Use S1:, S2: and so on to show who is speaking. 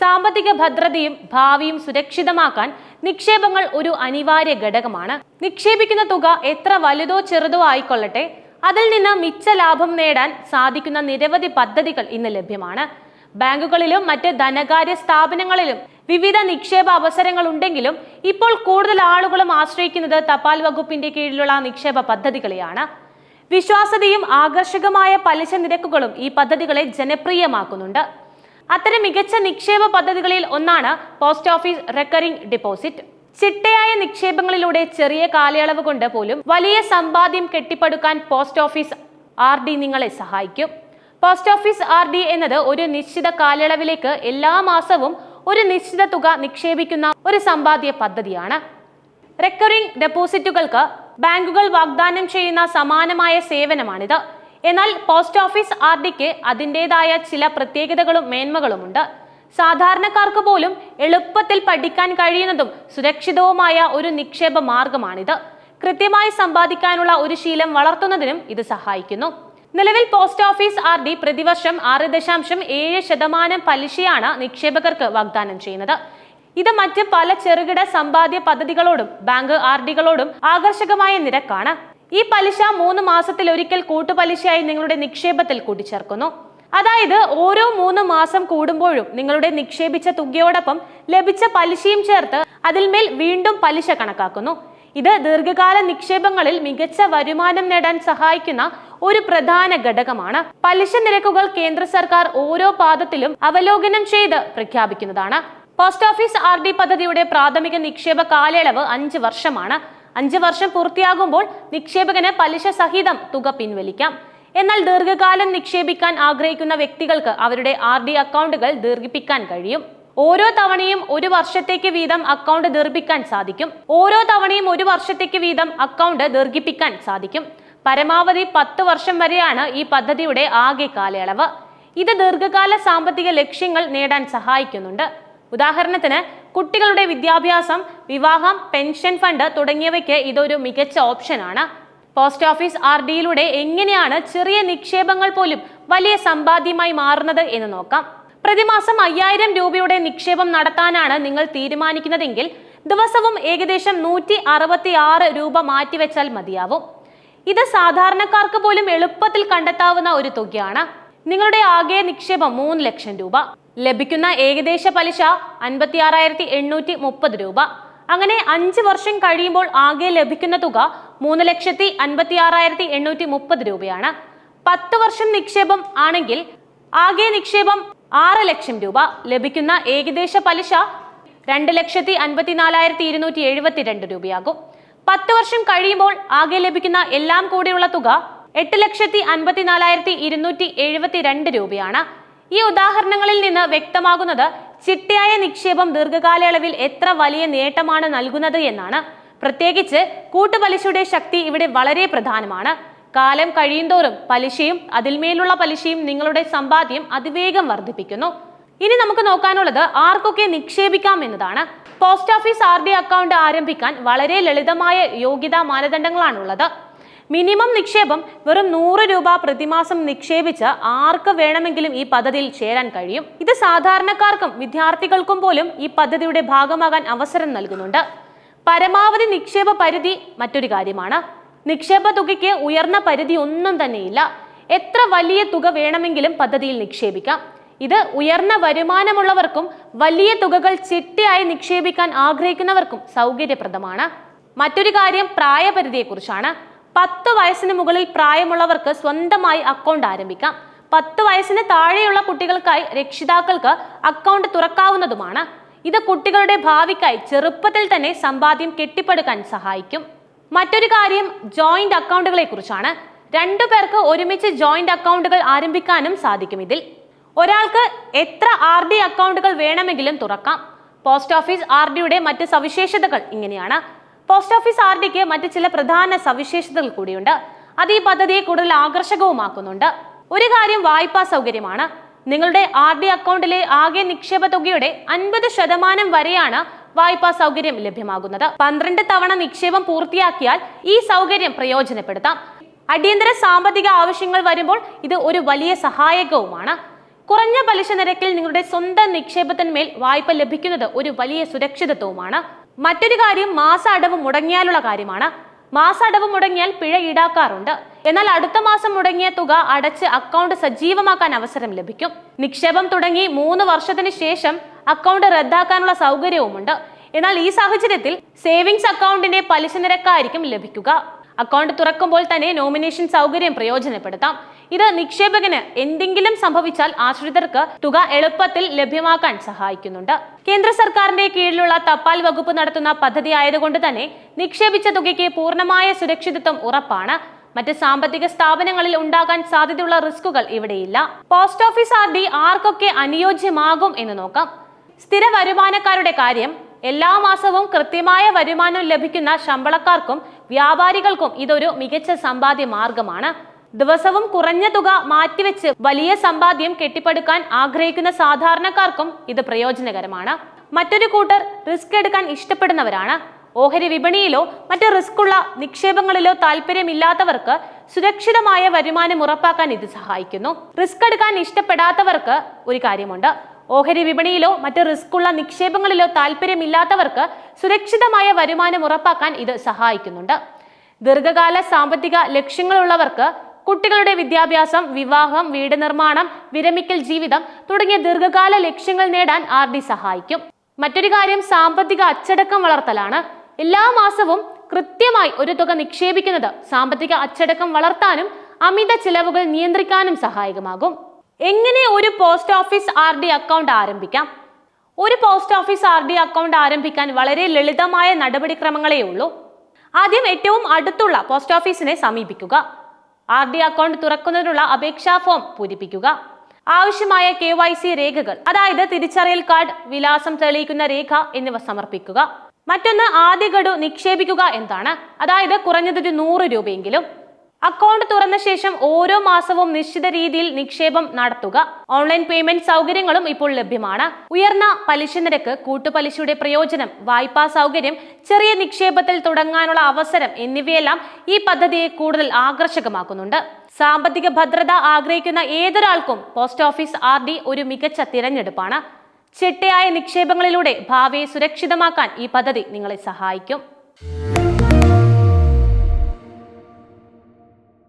S1: സാമ്പത്തിക ഭദ്രതയും ഭാവിയും സുരക്ഷിതമാക്കാൻ നിക്ഷേപങ്ങൾ ഒരു അനിവാര്യ ഘടകമാണ്. നിക്ഷേപിക്കുന്ന തുക എത്ര വലുതോ ചെറുതോ ആയിക്കൊള്ളട്ടെ അതിൽ നിന്ന് മിച്ച ലാഭം നേടാൻ സാധിക്കുന്ന നിരവധി പദ്ധതികൾ ഇന്ന് ലഭ്യമാണ്. ബാങ്കുകളിലും മറ്റ് ധനകാര്യ സ്ഥാപനങ്ങളിലും വിവിധ നിക്ഷേപ അവസരങ്ങൾ ഉണ്ടെങ്കിലും ഇപ്പോൾ കൂടുതൽ ആളുകളും ആശ്രയിക്കുന്നത് തപാൽ വകുപ്പിന്റെ കീഴിലുള്ള നിക്ഷേപ പദ്ധതികളെയാണ്. വിശ്വാസ്യതയും ആകർഷകമായ പലിശ നിരക്കുകളും ഈ പദ്ധതികളെ ജനപ്രിയമാക്കുന്നുണ്ട്. അത്തരം മികച്ച നിക്ഷേപ പദ്ധതികളിൽ ഒന്നാണ് പോസ്റ്റ് ഓഫീസ് റെക്കറിംഗ് ഡിപ്പോസിറ്റ് ചിട്ടയായ നിക്ഷേപങ്ങളിലൂടെ ചെറിയ കാലയളവ് കൊണ്ട് പോലും വലിയ സമ്പാദ്യം കെട്ടിപ്പടുക്കാൻ പോസ്റ്റ് ഓഫീസ് ആർ ഡി നിങ്ങളെ സഹായിക്കും. പോസ്റ്റ് ഓഫീസ് ആർ ഡി എന്നത് ഒരു നിശ്ചിത കാലയളവിലേക്ക് എല്ലാ മാസവും ഒരു നിശ്ചിത തുക നിക്ഷേപിക്കുന്ന ഒരു സമ്പാദ്യ പദ്ധതിയാണ്. റെക്കറിംഗ് ഡെപ്പോസിറ്റുകൾക്ക് ബാങ്കുകൾ വാഗ്ദാനം ചെയ്യുന്ന സമാനമായ സേവനമാണിത്. എന്നാൽ പോസ്റ്റ് ഓഫീസ് ആർ ഡിക്ക് അതിന്റെതായ ചില പ്രത്യേകതകളും മേന്മകളുമുണ്ട്. സാധാരണക്കാർക്ക് പോലും എളുപ്പത്തിൽ പഠിക്കാൻ കഴിയുന്നതും സുരക്ഷിതവുമായ ഒരു നിക്ഷേപ മാർഗമാണിത്. കൃത്യമായി സമ്പാദിക്കാനുള്ള ഒരു ശീലം വളർത്തുന്നതിനും ഇത് സഹായിക്കുന്നു. നിലവിൽ പോസ്റ്റ് ഓഫീസ് ആർ ഡി പ്രതിവർഷം ആറ് ദശാംശം ഏഴ് ശതമാനം പലിശയാണ് നിക്ഷേപകർക്ക് വാഗ്ദാനം ചെയ്യുന്നത്. ഇത് മറ്റ് പല ചെറുകിട സമ്പാദ്യ പദ്ധതികളോടും ബാങ്ക് ആർ ഡികളോടും ആകർഷകമായ നിരക്കാണ്. ഈ പലിശ മൂന്ന് മാസത്തിൽ ഒരിക്കൽ കൂട്ടുപലിശയായി നിങ്ങളുടെ നിക്ഷേപത്തിൽ കൂട്ടിച്ചേർക്കുന്നു. അതായത് ഓരോ മൂന്ന് മാസം കൂടുമ്പോഴും നിങ്ങളുടെ നിക്ഷേപിച്ച തുകയോടൊപ്പം ലഭിച്ച പലിശയും ചേർത്ത് അതിന്മേൽ വീണ്ടും പലിശ കണക്കാക്കുന്നു. ഇത് ദീർഘകാല നിക്ഷേപങ്ങളിൽ മികച്ച വരുമാനം നേടാൻ സഹായിക്കുന്ന ഒരു പ്രധാന ഘടകമാണ്. പലിശ നിരക്കുകൾ കേന്ദ്ര സർക്കാർ ഓരോ പാദത്തിലും അവലോകനം ചെയ്ത് പ്രഖ്യാപിക്കുന്നതാണ്. പോസ്റ്റ് ഓഫീസ് ആർ ഡി പദ്ധതിയുടെ പ്രാഥമിക നിക്ഷേപ കാലയളവ് അഞ്ച് വർഷമാണ്. അഞ്ച് വർഷം പൂർത്തിയാകുമ്പോൾ നിക്ഷേപകന് പലിശ സഹിതം തുക പിൻവലിക്കാം. എന്നാൽ ദീർഘകാലം നിക്ഷേപിക്കാൻ ആഗ്രഹിക്കുന്ന വ്യക്തികൾക്ക് അവരുടെ ആർ ഡി അക്കൗണ്ടുകൾ ദീർഘിപ്പിക്കാൻ കഴിയും. ഓരോ തവണയും ഒരു വർഷത്തേക്ക് വീതം അക്കൗണ്ട് ദീർഘിപ്പിക്കാൻ സാധിക്കും. ഓരോ തവണയും ഒരു വർഷത്തേക്ക് വീതം അക്കൗണ്ട് ദീർഘിപ്പിക്കാൻ സാധിക്കും. പരമാവധി പത്ത് വർഷം വരെയാണ് ഈ പദ്ധതിയുടെ ആകെ കാലയളവ്. ഇത് ദീർഘകാല സാമ്പത്തിക ലക്ഷ്യങ്ങൾ നേടാൻ സഹായിക്കുന്നുണ്ട്. ഉദാഹരണത്തിന് കുട്ടികളുടെ വിദ്യാഭ്യാസം വിവാഹം പെൻഷൻ ഫണ്ട് തുടങ്ങിയവയ്ക്ക് ഇതൊരു മികച്ച ഓപ്ഷനാണ് പോസ്റ്റ് ഓഫീസ് ആർ ഡിയിലൂടെ എങ്ങനെയാണ് ചെറിയ നിക്ഷേപങ്ങൾ പോലും വലിയ സമ്പാദ്യമായി മാറുന്നത് എന്ന് നോക്കാം. പ്രതിമാസം അയ്യായിരം രൂപയുടെ നിക്ഷേപം നടത്താനാണ് നിങ്ങൾ തീരുമാനിക്കുന്നതെങ്കിൽ ദിവസവും ഏകദേശം നൂറ്റി അറുപത്തി ആറ് രൂപ മാറ്റിവെച്ചാൽ മതിയാവും. ഇത് സാധാരണക്കാർക്ക് പോലും എളുപ്പത്തിൽ കണ്ടെത്താവുന്ന ഒരു തുകയാണ്. നിങ്ങളുടെ ആകെ നിക്ഷേപം മൂന്ന് ലക്ഷം രൂപ. ലഭിക്കുന്ന ഏകദേശ പലിശ അൻപത്തി ആറായിരത്തി എണ്ണൂറ്റി മുപ്പത് രൂപ. അങ്ങനെ അഞ്ച് വർഷം കഴിയുമ്പോൾ ആകെ ലഭിക്കുന്ന തുക മൂന്ന് ലക്ഷത്തി അൻപത്തി ആറായിരത്തി എണ്ണൂറ്റി മുപ്പത് രൂപയാണ്. പത്ത് വർഷം നിക്ഷേപം ആണെങ്കിൽ ആകെ നിക്ഷേപം ആറ് ലക്ഷം രൂപ. ലഭിക്കുന്ന ഏകദേശ പലിശ രണ്ട് ലക്ഷത്തി അൻപത്തിനാലായിരത്തി ഇരുന്നൂറ്റി എഴുപത്തിരണ്ട് രൂപയാകും. പത്ത് വർഷം കഴിയുമ്പോൾ ആകെ ലഭിക്കുന്ന എല്ലാം കൂടിയുള്ള തുക എട്ട് ലക്ഷത്തി അൻപത്തിനാലായിരത്തി ഇരുന്നൂറ്റി എഴുപത്തിരണ്ട് രൂപയാണ്. ഈ ഉദാഹരണങ്ങളിൽ നിന്ന് വ്യക്തമാകുന്നത് ചിട്ടയായ നിക്ഷേപം ദീർഘകാലയളവിൽ എത്ര വലിയ നേട്ടമാണ് നൽകുന്നത് എന്നാണ്. പ്രത്യേകിച്ച് കൂട്ടുപലിശയുടെ ശക്തി ഇവിടെ വളരെ പ്രധാനമാണ്. കാലം കഴിയുന്തോറും പലിശയും അതിന്മേലുള്ള പലിശയും നിങ്ങളുടെ സമ്പാദ്യം അതിവേഗം വർദ്ധിപ്പിക്കുന്നു. ഇനി നമുക്ക് നോക്കാനുള്ളത് ആർക്കൊക്കെ നിക്ഷേപിക്കാം എന്നതാണ്. പോസ്റ്റ് ഓഫീസ് ആർ അക്കൗണ്ട് ആരംഭിക്കാൻ വളരെ ലളിതമായ യോഗ്യതാ മാനദണ്ഡങ്ങളാണുള്ളത്. മിനിമം നിക്ഷേപം വെറും നൂറ് രൂപ പ്രതിമാസം നിക്ഷേപിച്ച് ആർക്ക് വേണമെങ്കിലും ഈ പദ്ധതിയിൽ ചേരാൻ കഴിയും? ഇത് സാധാരണക്കാർക്കും വിദ്യാർത്ഥികൾക്കും പോലും ഈ പദ്ധതിയുടെ ഭാഗമാകാൻ അവസരം നൽകുന്നുണ്ട്. പരമാവധി നിക്ഷേപ പരിധി മറ്റൊരു കാര്യമാണ്. നിക്ഷേപ തുകയ്ക്ക് ഉയർന്ന പരിധി ഒന്നും തന്നെയില്ല. എത്ര വലിയ തുക വേണമെങ്കിലും പദ്ധതിയിൽ നിക്ഷേപിക്കാം. ഇത് ഉയർന്ന വരുമാനമുള്ളവർക്കും വലിയ തുകകൾ ചിട്ടയായി നിക്ഷേപിക്കാൻ ആഗ്രഹിക്കുന്നവർക്കും സൗകര്യപ്രദമാണ്. മറ്റൊരു കാര്യം പ്രായപരിധിയെക്കുറിച്ചാണ്. പത്ത് വയസ്സിന് മുകളിൽ പ്രായമുള്ളവർക്ക് സ്വന്തമായി അക്കൗണ്ട് ആരംഭിക്കാം. പത്ത് വയസ്സിന് താഴെയുള്ള കുട്ടികൾക്കായി രക്ഷിതാക്കൾക്ക് അക്കൗണ്ട് തുറക്കാവുന്നതുമാണ്. ഇത് കുട്ടികളുടെ ഭാവിക്കായി ചെറുപ്പത്തിൽ തന്നെ സമ്പാദ്യം കെട്ടിപ്പടുക്കാൻ സഹായിക്കും. മറ്റൊരു കാര്യം ജോയിന്റ് അക്കൗണ്ടുകളെ കുറിച്ചാണ്. രണ്ടു പേർക്ക് ഒരുമിച്ച് ജോയിന്റ് അക്കൗണ്ടുകൾ ആരംഭിക്കാനും സാധിക്കും ഇതിൽ. ഒരാൾക്ക് എത്ര ആർ ഡി അക്കൗണ്ടുകൾ വേണമെങ്കിലും തുറക്കാം. പോസ്റ്റ് ഓഫീസ് ആർ ഡിയുടെ മറ്റ് സവിശേഷതകൾ ഇങ്ങനെയാണ്. പോസ്റ്റ് ഓഫീസ് ആർ ഡിക്ക് മറ്റ് ചില പ്രധാന സവിശേഷതകൾ കൂടിയുണ്ട്. അത് ഈ പദ്ധതിയെ കൂടുതൽ ആകർഷകവുമാക്കുന്നുണ്ട്. ഒരു കാര്യം വായ്പാ സൗകര്യമാണ്. നിങ്ങളുടെ ആർ ഡി അക്കൗണ്ടിലെ ആകെ നിക്ഷേപ തുകയുടെ അൻപത് ശതമാനം വരെയാണ് വായ്പാ സൗകര്യം ലഭ്യമാകുന്നത്. പന്ത്രണ്ട് തവണ നിക്ഷേപം പൂർത്തിയാക്കിയാൽ ഈ സൗകര്യം പ്രയോജനപ്പെടുത്താം. അടിയന്തര സാമ്പത്തിക ആവശ്യങ്ങൾ വരുമ്പോൾ ഇത് ഒരു വലിയ സഹായകവുമാണ്. കുറഞ്ഞ പലിശ നിരക്കിൽ നിങ്ങളുടെ സ്വന്തം നിക്ഷേപത്തിന്മേൽ വായ്പ ലഭിക്കുന്നത് ഒരു വലിയ സുരക്ഷിതത്വമാണ് മറ്റൊരു കാര്യം മാസ അടവ് മുടങ്ങിയാലുള്ള കാര്യമാണ്. മാസ അടവ് മുടങ്ങിയാൽ പിഴ ഈടാക്കാറുണ്ട്. എന്നാൽ അടുത്ത മാസം മുടങ്ങിയ തുക അടച്ച് അക്കൗണ്ട് സജീവമാക്കാൻ അവസരം ലഭിക്കും. നിക്ഷേപം തുടങ്ങി മൂന്ന് വർഷത്തിന് ശേഷം അക്കൗണ്ട് റദ്ദാക്കാനുള്ള സൗകര്യവുമുണ്ട്. എന്നാൽ ഈ സാഹചര്യത്തിൽ സേവിങ്സ് അക്കൗണ്ടിന്റെ പലിശ നിരക്കായിരിക്കും ലഭിക്കുക. അക്കൗണ്ട് തുറക്കുമ്പോൾ തന്നെ നോമിനേഷൻ സൗകര്യം പ്രയോജനപ്പെടുത്താം. ഇത് നിക്ഷേപകന് എന്തെങ്കിലും സംഭവിച്ചാൽ ആശ്രിതർക്ക് തുക എളുപ്പത്തിൽ ലഭ്യമാക്കാൻ സഹായിക്കുന്നുണ്ട്. കേന്ദ്ര സർക്കാരിന്റെ കീഴിലുള്ള തപാൽ വകുപ്പ് നടത്തുന്ന പദ്ധതി ആയതുകൊണ്ട് തന്നെ നിക്ഷേപിച്ച തുകയ്ക്ക് പൂർണമായ സുരക്ഷിതത്വം ഉറപ്പാണ്. മറ്റ് സാമ്പത്തിക സ്ഥാപനങ്ങളിൽ ഉണ്ടാകാൻ സാധ്യതയുള്ള റിസ്കുകൾ ഇവിടെയില്ല. പോസ്റ്റ് ഓഫീസ് ആർ ഡി ആർക്കൊക്കെ അനുയോജ്യമാകും എന്ന് നോക്കാം. സ്ഥിര വരുമാനക്കാരുടെ കാര്യം എല്ലാ മാസവും കൃത്യമായ വരുമാനം ലഭിക്കുന്ന ശമ്പളക്കാർക്കും വ്യാപാരികൾക്കും ഇതൊരു മികച്ച സമ്പാദ്യ മാർഗമാണ്. ദിവസവും കുറഞ്ഞ തുക മാറ്റിവെച്ച് വലിയ സമ്പാദ്യം കെട്ടിപ്പടുക്കാൻ ആഗ്രഹിക്കുന്ന സാധാരണക്കാർക്കും ഇത് പ്രയോജനകരമാണ്. മറ്റൊരു കൂട്ടർ റിസ്ക് എടുക്കാൻ ഇഷ്ടപ്പെടുന്നവരാണ്. ഓഹരി വിപണിയിലോ മറ്റ് റിസ്ക് ഉള്ള നിക്ഷേപങ്ങളിലോ താല്പര്യമില്ലാത്തവർക്ക് സുരക്ഷിതമായ വരുമാനം ഉറപ്പാക്കാൻ ഇത് സഹായിക്കുന്നു. റിസ്ക് എടുക്കാൻ ഇഷ്ടപ്പെടാത്തവർക്ക് ഒരു കാര്യമുണ്ട്. ഓഹരി വിപണിയിലോ മറ്റ് റിസ്ക് ഉള്ള നിക്ഷേപങ്ങളിലോ താല്പര്യമില്ലാത്തവർക്ക് സുരക്ഷിതമായ വരുമാനം ഉറപ്പാക്കാൻ ഇത് സഹായിക്കുന്നുണ്ട്. ദീർഘകാല സാമ്പത്തിക ലക്ഷ്യങ്ങളുള്ളവർക്ക് കുട്ടികളുടെ വിദ്യാഭ്യാസം വിവാഹം വീട് നിർമ്മാണം വിരമിക്കൽ ജീവിതം തുടങ്ങിയ ദീർഘകാല ലക്ഷ്യങ്ങൾ നേടാൻ ആർ ഡി സഹായിക്കും. മറ്റൊരു കാര്യം സാമ്പത്തിക അച്ചടക്കം വളർത്തലാണ്. എല്ലാ മാസവും കൃത്യമായി ഒരു തുക നിക്ഷേപിക്കുന്നത് സാമ്പത്തിക അച്ചടക്കം വളർത്താനും അമിത ചിലവുകൾ നിയന്ത്രിക്കാനും സഹായകമാകും. എങ്ങനെ ഒരു post office R D account ആരംഭിക്കാം? ഒരു post office R D account ആരംഭിക്കാൻ വളരെ ലളിതമായ നടപടിക്രമങ്ങളേ ഉള്ളൂ. ആദ്യം ഏറ്റവും അടുത്തുള്ള പോസ്റ്റ് ഓഫീസിനെ സമീപിക്കുക. ആർ ഡി അക്കൗണ്ട് തുറക്കുന്നതിനുള്ള അപേക്ഷാ ഫോം പൂരിപ്പിക്കുക. ആവശ്യമായ കെ വൈ സി രേഖകൾ അതായത് തിരിച്ചറിയൽ കാർഡ് വിലാസം തെളിയിക്കുന്ന രേഖ എന്നിവ സമർപ്പിക്കുക. മറ്റൊന്ന് ആദ്യ ഗഡു നിക്ഷേപിക്കുക എന്താണ് അതായത് കുറഞ്ഞതൊരു നൂറ് രൂപയെങ്കിലും. അക്കൗണ്ട് തുറന്ന ശേഷം ഓരോ മാസവും നിശ്ചിത രീതിയിൽ നിക്ഷേപം നടത്തുക. ഓൺലൈൻ പേയ്മെന്റ് സൗകര്യങ്ങളും ഇപ്പോൾ ലഭ്യമാണ്. ഉയർന്ന പലിശ നിരക്ക് കൂട്ടുപലിശയുടെ പ്രയോജനം വായ്പാ സൗകര്യം ചെറിയ നിക്ഷേപത്തിൽ തുടങ്ങാനുള്ള അവസരം എന്നിവയെല്ലാം ഈ പദ്ധതിയെ കൂടുതൽ ആകർഷകമാക്കുന്നുണ്ട്. സാമ്പത്തിക ഭദ്രത ആഗ്രഹിക്കുന്ന ഏതൊരാൾക്കും പോസ്റ്റ് ഓഫീസ് ആർ ഒരു മികച്ച തിരഞ്ഞെടുപ്പാണ്. ചിട്ടയായ നിക്ഷേപങ്ങളിലൂടെ ഭാവിയെ സുരക്ഷിതമാക്കാൻ ഈ പദ്ധതി നിങ്ങളെ സഹായിക്കും.